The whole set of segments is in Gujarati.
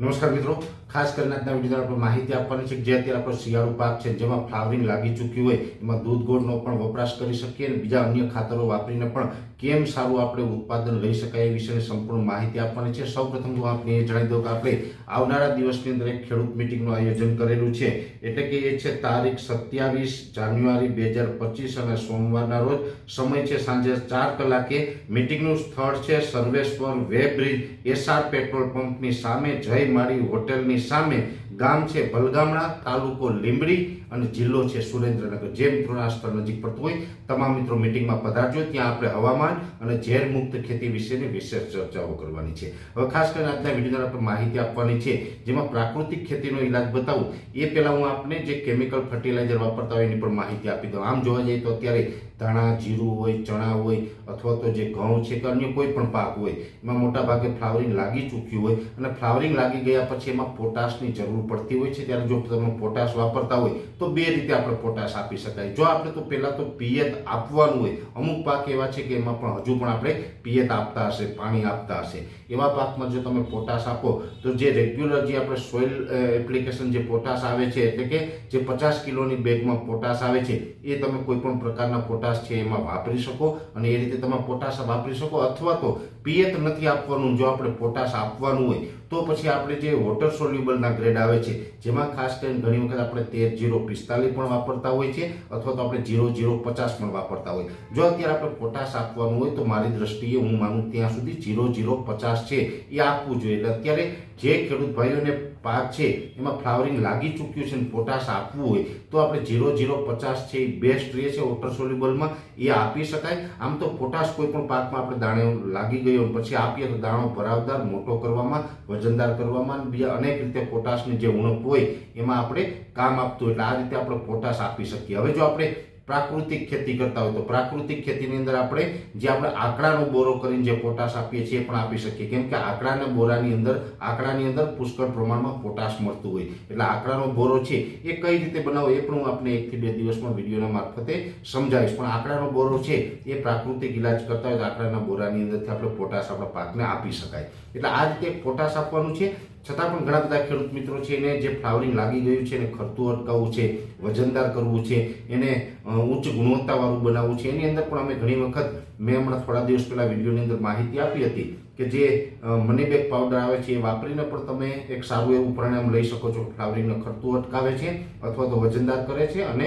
નમસ્કાર મિત્રો. ખાસ કરીને આજના વીડિયો આપણે માહિતી આપવાની છે જે અત્યારે આપણો શિયાળુ પાક છે, જેમાં ફ્લાવરિંગ લાગી ચૂક્યું હોય, એમાં દૂધ ગોળનો પણ વપરાશ કરી શકીએ અને બીજા અન્ય ખાતરો વાપરીને પણ કેમ સારું આપણે ઉત્પાદન લઈ શકાય એ વિશેની સંપૂર્ણ માહિતી આપવાની છે. સૌપ્રથમ હું આપને એ જણાવી દઉં કે આપણે આવનારા દિવસની અંદર એક ખેડૂત મિટિંગનું આયોજન કરેલું છે. એટલે કે એ છે તારીખ સત્યાવીસ જાન્યુઆરી બે હજાર પચીસ અને સોમવારના રોજ. સમય છે સાંજે ચાર કલાકે. મિટિંગનું સ્થળ છે સર્વેશ્વર વેબ્રિજ એસઆર પેટ્રોલ પંપની સામે જય માળી હોટેલની સામે ગામ છે બલગામડા, તાલુકો લીંબડી અને જિલ્લો છે સુરેન્દ્રનગર. જે મિત્રોના આ નજીક પડતું હોય, તમામ મિત્રો મિટિંગમાં પધારજો. ત્યાં આપણે હવામાન અને ઝેર મુક્ત ખેતી વિશેની વિશેષ ચર્ચાઓ કરવાની છે. હવે ખાસ કરીને આજના વીડિયો આપણે માહિતી આપવાની છે, જેમાં પ્રાકૃતિક ખેતીનો ઇલાજ બતાવું. એ પહેલાં હું આપને જે કેમિકલ ફર્ટિલાઇઝર વાપરતા હોય એની પણ માહિતી આપી દઉં. આમ જોવા જઈએ તો અત્યારે ધાણા, જીરું હોય, ચણા હોય, અથવા તો જે ઘઉં છે કે અન્ય કોઈ પણ પાક હોય, એમાં મોટાભાગે ફ્લાવરિંગ લાગી ચૂક્યું હોય. અને ફ્લાવરિંગ લાગી ગયા પછી એમાં પોટાશની જરૂર પડતી હોય છે, ત્યારે જો તમે પોટાશ વાપરતા હોય, તો બે રીતે આપણે પોટાશ આપી શકાય. જો આપણે તો પહેલાં તો પિયત આપવાનું હોય, અમુક પાક એવા છે કે એમાં પણ હજુ પણ આપણે પિયત આપતા હશે, પાણી આપતા હશે. એવા પાકમાં જો તમે પોટાશ આપો, તો જે રેગ્યુલર જે આપણે સોઇલ એપ્લિકેશન જે પોટાશ આવે છે, એટલે કે જે પચાસ કિલોની બેગમાં પોટાશ આવે છે, એ તમે કોઈ પણ પ્રકારના પોટાશ છે એમાં વાપરી શકો અને એ રીતે તમે પોટાશ વાપરી શકો. અથવા તો પિયત નથી આપવાનું, જો આપણે પોટાશ આપવાનું હોય તો પછી આપણે જે વોટર સોલ્યુબલના ગ્રેડ આવે છે, જેમાં ખાસ કરીને ઘણી વખત આપણે તેર જીરો પિસ્તાલીસ પણ વાપરતા હોય છે, અથવા તો આપણે જીરો જીરો પચાસ પણ વાપરતા હોય. જો અત્યારે આપણે પોટાશ આપવાનું હોય, તો મારી દ્રષ્ટિએ હું માનું ત્યાં સુધી જીરો જીરો પચાસ છે, એ આપવું જોઈએ. એટલે અત્યારે જે ખેડૂત ભાઈઓને પાક છે, એમાં ફ્લાવરિંગ લાગી ચૂક્યું છે અને પોટાશ આપવું હોય તો આપણે જીરો ઝીરો પચાસ છે એ બેસ્ટ રહે છે વોટર સોલ્યુબલમાં એ આપી શકાય. આમ તો પોટાશ કોઈ પણ પાકમાં આપણે દાણે લાગી ગયો પછી આપીએ તો દાણો ભરાવદાર, મોટો કરવામાં, વજનદાર કરવામાં અને બીજા અનેક રીતે પોટાશની જે ઉણપ હોય એમાં આપણે કામ આપતું એટલે આ રીતે આપણે પોટાશ આપી શકીએ. હવે જો આપણે પ્રાકૃતિક ખેતી કરતા હોય તો પ્રાકૃતિક ખેતીની અંદર આપણે જે આપણે આંકડાનો બોરો કરીને જે પોટાશ આપીએ છીએ એ પણ આપી શકીએ. કેમ કે આંકડાના બોરાની અંદર, આંકડાની અંદર પુષ્કળ પ્રમાણમાં પોટાશ મળતું હોય. એટલે આંકડાનો બોરો છે એ કઈ રીતે બનાવો એ પણ હું આપણે એકથી બે દિવસમાં વિડીયોના મારફતે સમજાવીશ. પણ આંકડાનો બોરો છે એ પ્રાકૃતિક ઇલાજ કરતા હોય તો આંકડાના બોરાની અંદરથી આપણે પોટાશ આપણા પાકને આપી શકાય. એટલે આ રીતે પોટાશ આપવાનું છે. છતાં પણ ઘણા બધા ખેડૂત મિત્રો છે એને જે ફ્લાવરિંગ લાગી ગયું છે, એને ખર્ચું અટકાવવું છે, વજનદાર કરવું છે, એને ઉચ્ચ ગુણવત્તાવાળું બનાવવું છે, એની અંદર પણ અમે ઘણી વખત, મેં હમણાં થોડા દિવસ પહેલાં વિડીયોની અંદર માહિતી આપી હતી કે જે મની બેગ પાવડર આવે છે એ વાપરીને પણ તમે એક સારું એવું પરિણામ લઈ શકો છો, ફ્લાવરિંગને ખર્ચું અટકાવે છે, અથવા તો વજનદાર કરે છે અને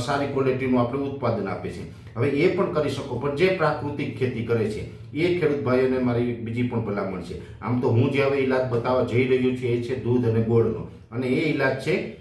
સારી ક્વોલિટીનું આપણે ઉત્પાદન આપે છે. હવે એ પણ કરી શકો, પણ જે પ્રાકૃતિક ખેતી કરે છે, એ ખેડૂત ભાઈઓને મારી બીજી પણ ભલામણ છે. આમ તો હું જે હવે ઇલાજ બતાવવા જઈ રહ્યો છું, એ છે દૂધ અને ગોળનો. અને એ ઇલાજ છે,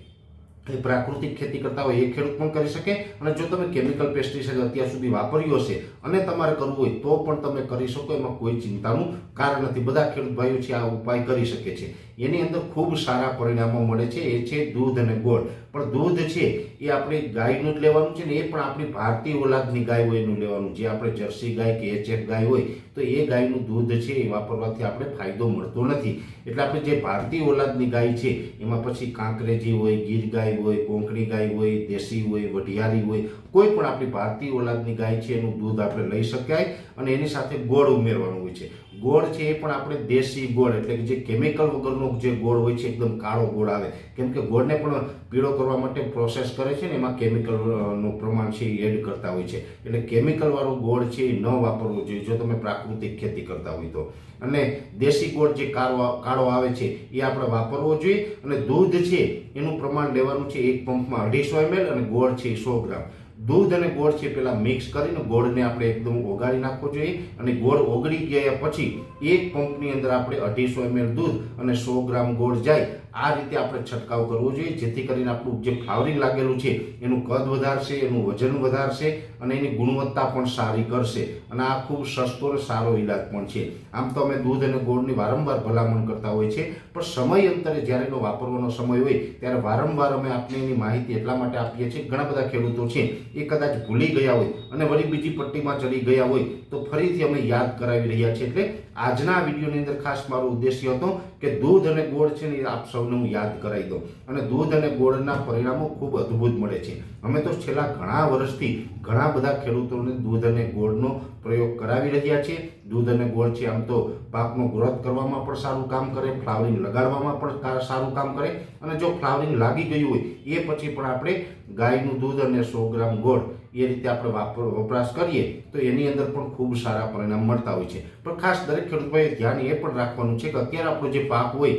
એ પ્રાકૃતિક ખેતી કરતા હોય એ ખેડૂત પણ કરી શકે. અને જો તમે કેમિકલ પેસ્ટિસાઇડ અત્યાર સુધી વાપર્યું હશે અને તમારે કરવું હોય તો પણ તમે કરી શકો, એમાં કોઈ ચિંતાનું કારણ નથી. બધા ખેડૂત ભાઈઓ છે, આ ઉપાય કરી શકે છે. એની અંદર ખૂબ સારા પરિણામો મળે છે. એ છે દૂધ અને ગોળ. પણ દૂધ છે, એ આપણે ગાયનું જ લેવાનું છે ને એ પણ આપણી ભારતીય ઓલાદની ગાય હોય એનું લેવાનું. જે આપણે જર્સી ગાય કે એચએફ ગાય હોય, તો એ ગાયનું દૂધ છે એ વાપરવાથી આપણે ફાયદો મળતો નથી. એટલે આપણે જે ભારતીય ઓલાદની ગાય છે, એમાં પછી કાંકરેજી હોય, ગીર ગાય હોય, કોંકણી ગાય હોય, દેશી હોય, વઢિયારી હોય, કોઈ પણ આપણી ભારતીય ઓલાદની ગાય છે, એનું દૂધ આપણે લઈ શકાય. અને એની સાથે ગોળ ઉમેરવાનું હોય છે. ગોળ છે એ પણ આપણે દેશી ગોળ, એટલે કે જે કેમિકલ વગરનો જે ગોળ હોય છે, એકદમ કાળો ગોળ આવે. કેમ કે ગોળને પણ પીળો કરવા માટે પ્રોસેસ કરે છે ને, એમાં કેમિકલનું પ્રમાણ છે એ એડ કરતા હોય છે. એટલે કેમિકલવાળો ગોળ છે એ ન વાપરવો જોઈએ, જો તમે પ્રાકૃતિક ખેતી કરતા હોય તો. અને દેશી ગોળ જે કાળો કાળો આવે છે, એ આપણે વાપરવો જોઈએ. અને દૂધ છે, એનું પ્રમાણ લેવાનું છે એક પંપમાં અઢીસો એમએલ અને ગોળ છે એ સો ગ્રામ. દૂધ અને ગોળ છે પેલા મિક્સ કરીને ગોળને આપણે એકદમ ઓગાળી નાખવો જોઈએ અને ગોળ ઓગળી ગયા પછી એક પંપની અંદર આપણે અઢીસો એમએલ દૂધ અને સો ગ્રામ ગોળ જાય, આ રીતે આપણે છંટકાવ કરવો જોઈએ, જેથી કરીને આપણું જે ફ્લાવરિંગ લાગેલું છે, એનું કદ વધારશે, એનું વજન વધારશે અને એની ગુણવત્તા પણ સારી કરશે. અને આ ખૂબ સસ્તો અને સારો ઇલાજ પણ છે. આમ તો અમે દૂધ અને ગોળની વારંવાર ભલામણ કરતા હોય છે પણ સમય અંતરે જ્યારે એનો વાપરવાનો સમય હોય, ત્યારે વારંવાર અમે આપને એની માહિતી એટલા માટે આપીએ છીએ, ઘણા બધા ખેડૂતો છે, એ કદાચ ભૂલી ગયા હોય અને વળી બીજી પટ્ટીમાં ચડી ગયા હોય, તો ફરીથી અમે યાદ કરાવી રહ્યા છીએ, એટલે આજના વિડીયોની અંદર ખાસ મારો ઉદ્દેશ્ય હતો કે દૂધ અને ગોળ છે ને આપ સૌને હું યાદ કરાવી દઉં. અને દૂધ અને ગોળના પરિણામો ખૂબ અદ્ભુત મળે છે. અમે તો છેલ્લા ઘણા વર્ષથી ઘણા બધા ખેડૂતોને દૂધ અને ગોળનો પ્રયોગ કરાવી રહ્યા છીએ. દૂધ અને ગોળ છે, આમ તો પાકનો ગ્રોથ કરવામાં પણ સારું કામ કરે, ફ્લાવરિંગ લગાડવામાં પણ સારું કામ કરે અને જો ફ્લાવરિંગ લાગી ગયું હોય, એ પછી પણ આપણે ગાયનું દૂધ અને સો ગ્રામ ગોળ એ રીતે આપણે વાપર, વપરાશ કરીએ, તો એની અંદર પણ ખૂબ સારા પરિણામ મળતા હોય છે પણ ખાસ દરેક ખેડૂત ભાઈએ ધ્યાન એ પણ રાખવાનું છે કે અત્યારે આપણો જે પાક હોય,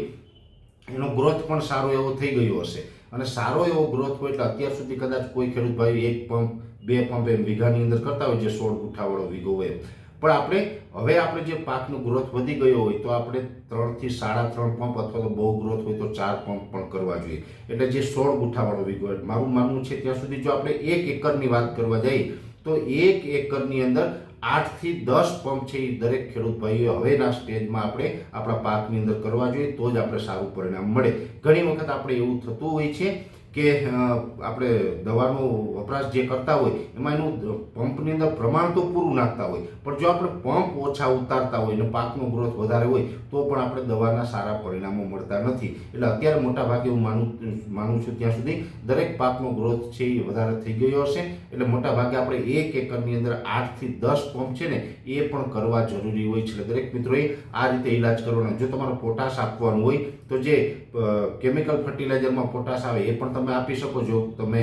એનો ગ્રોથ પણ સારો એવો થઈ ગયો હશે અને સારો એવો ગ્રોથ હોય એટલે અત્યાર સુધી કદાચ કોઈ ખેડૂત ભાઈ એક પંપ, બે પંપ એમ વીઘાની અંદર કરતા હોય, જે સોળ ગુઠાવાળો વીઘો હોય. પણ આપણે, હવે આપણે જે પાકનો ગ્રોથ વધી ગયો હોય, તો આપણે ત્રણથી સાડા ત્રણ પંપ અથવા તો બહુ ગ્રોથ હોય તો ચાર પંપ પણ કરવા જોઈએ. એટલે જે સોળ ગુઠાવાળો વીઘો મારું માનવું છે ત્યાં સુધી જો આપણે એક એકરની વાત કરવા જઈએ, તો એક એકરની અંદર આઠથી દસ પંપ છે એ દરેક ખેડૂત ભાઈઓ હવેના સ્ટેજમાં આપણે આપણા પાકની અંદર કરવા જોઈએ, તો જ આપણે સારું પરિણામ મળે. ઘણી વખત આપણે એવું થતું હોય છે કે આપણે દવાનો વપરાશ જે કરતા હોય, એમાં એનું પંપની અંદર પ્રમાણ તો પૂરું નાખતા હોય. પણ જો આપણે પંપ ઓછા ઉતારતા હોય અને પાકનો ગ્રોથ વધારે હોય, તો પણ આપણે દવાના સારા પરિણામો મળતા નથી. એટલે અત્યારે મોટા ભાગે હું માનું માનું છું ત્યાં સુધી દરેક પાકનો ગ્રોથ છે એ વધારે થઈ ગયો હશે. એટલે મોટા ભાગે આપણે એક એકરની અંદર આઠથી દસ પંપ છે ને, એ પણ કરવા જરૂરી હોય છે. દરેક મિત્રોએ આ રીતે ઇલાજ કરવાનો. જો તમારે પોટાશ આપવાનું હોય તો જે કેમિકલ ફર્ટિલાઇઝરમાં પોટાશ આવે, એ પણ તમે આપી શકો છો. તમે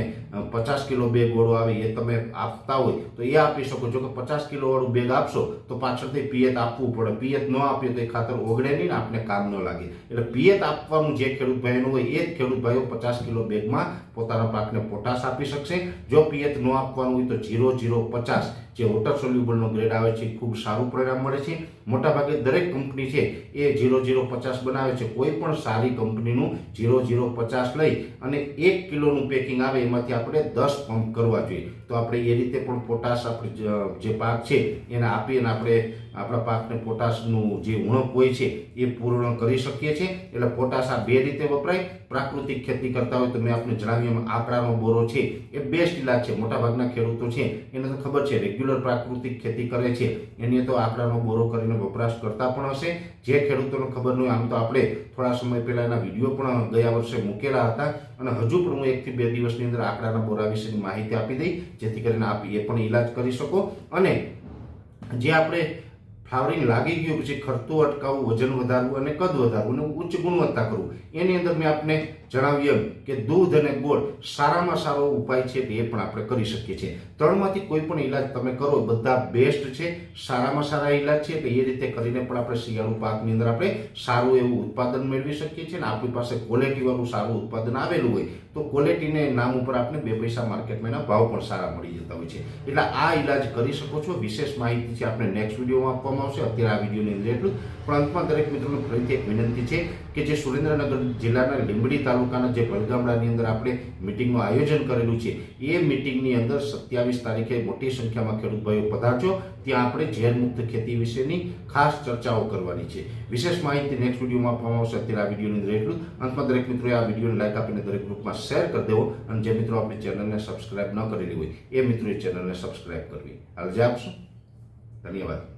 પચાસ કિલો બેગ વાળો આવે, એ તમે આપતા હોય, તો એ આપી શકો છો. કે પચાસ કિલો વાળું બેગ આપશો, તો પાછળથી પિયત આપવું પડે. પિયત ન આપીએ તો એ ખાતર ઓગળે નહીં ને આપણે કામ ન લાગે. એટલે પિયત આપવાનું જે ખેડૂત ભાઈનું હોય, એ જ ખેડૂત ભાઈઓ પચાસ કિલો બેગમાં પોતાના પાકને પોટાશ આપી શકશે. જો પિયત ન આપવાનું હોય તો જીરો જીરો, પચાસ જે વોટર સોલ્યુબલનો ગ્રેડ આવે છે, ખૂબ સારું પરિણામ મળે છે. મોટાભાગે દરેક કંપની છે એ જીરો જીરો, પચાસ બનાવે છે. કોઈ પણ સારી કંપનીનું જીરો જીરો, પચાસ લઈ અને એક કિલોનું પેકિંગ આવે એમાંથી આપણે દસ પંપ કરવા જોઈએ. તો આપણે એ રીતે પણ પોટાશ આપણે જે પાક છે એને આપી અને આપણે આપણા પાકને પોટાશનું જે ઉણપ હોય છે એ પૂર્ણ કરી શકીએ છીએ. એટલે પોટાશ આ બે રીતે વપરાય. પ્રાકૃતિક ખેતી કરતા હોય તો મેં આપને જણાવ્યું એમ આકડાનો બોરો છે. એ બેસ્ટ ઇલાજ છે. મોટાભાગના ખેડૂતો છે. એને તો ખબર છે રેગ્યુલર પ્રાકૃતિક ખેતી કરે છે. એની તો આકડાનો બોરો કરીને વપરાશ કરતા પણ હશે. જે ખેડૂતોને ખબર નહીં આમ તો આપણે થોડા સમય પહેલા એના વીડિયો પણ ગયા વર્ષે મૂકેલા હતા અને હજુ પણ હું એકથી બે દિવસની અંદર આકડાના બોરા વિશેની માહિતી આપી દઈ જેથી કરીને આપ એ પણ ઇલાજ કરી શકો. અને જે આપણે ફ્લાવરિંગ લાગી ગયું, પછી ખર્ચો અટકાવવું, વજન વધારવું અને કદ વધારવું અને ઉચ્ચ ગુણવત્તા કરવું. એની અંદર મેં આપને જણાવ્યું એમ કે દૂધ અને ગોળ સારામાં સારો ઉપાય છે એ પણ આપણે કરી શકીએ છીએ. ત્રણમાંથી કોઈ પણ ઇલાજ તમે કરો, બધા બેસ્ટ છે, સારામાં સારા ઇલાજ છે એટલે એ રીતે કરીને પણ આપણે શિયાળુ પાકની અંદર આપણે સારું એવું ઉત્પાદન મેળવી શકીએ છીએ અને આપણી પાસે ક્વોલિટીવાળું સારું ઉત્પાદન આવેલું હોય, તો ક્વોલિટીને નામ ઉપર આપણે બે પૈસા માર્કેટમાં એના ભાવ પણ સારા મળી જતા હોય છે. એટલે આ ઇલાજ કરી શકો છો. વિશેષ માહિતી છે આપણે નેક્સ્ટ વિડીયોમાં આપવામાં આવશે. અત્યારે આ વિડીયોની અંદર એટલું પણ અંતમાં દરેક મિત્રોને ફરીથી એક વિનંતી છે કે જે સુરેન્દ્રનગર જિલ્લાના લીંબડી તાલુકાના જે ભલગામડાની અંદર આપણે મિટિંગનું આયોજન કરેલું છે, એ મિટિંગની અંદર સત્યાવીસ તારીખે મોટી સંખ્યામાં ખેડૂત ભાઈઓ પધારજો. ત્યાં આપણે ઝેરમુક્ત ખેતી વિશેની ખાસ ચર્ચાઓ કરવાની છે. વિશેષ માહિતી નેક્સ્ટ વિડીયોમાં આપવામાં આવશે. અત્યારે આ વિડીયોની અંદર એટલું અંતમાં દરેક મિત્રોએ આ વિડીયોને લાઈક આપીને દરેક ગ્રુપમાં શેર કરી દેવો અને જે મિત્રો આપણી ચેનલને સબસ્ક્રાઇબ ન કરેલી હોય, એ મિત્રોએ ચેનલને સબસ્ક્રાઇબ કરવી. હાલ જે આપશો. ધન્યવાદ.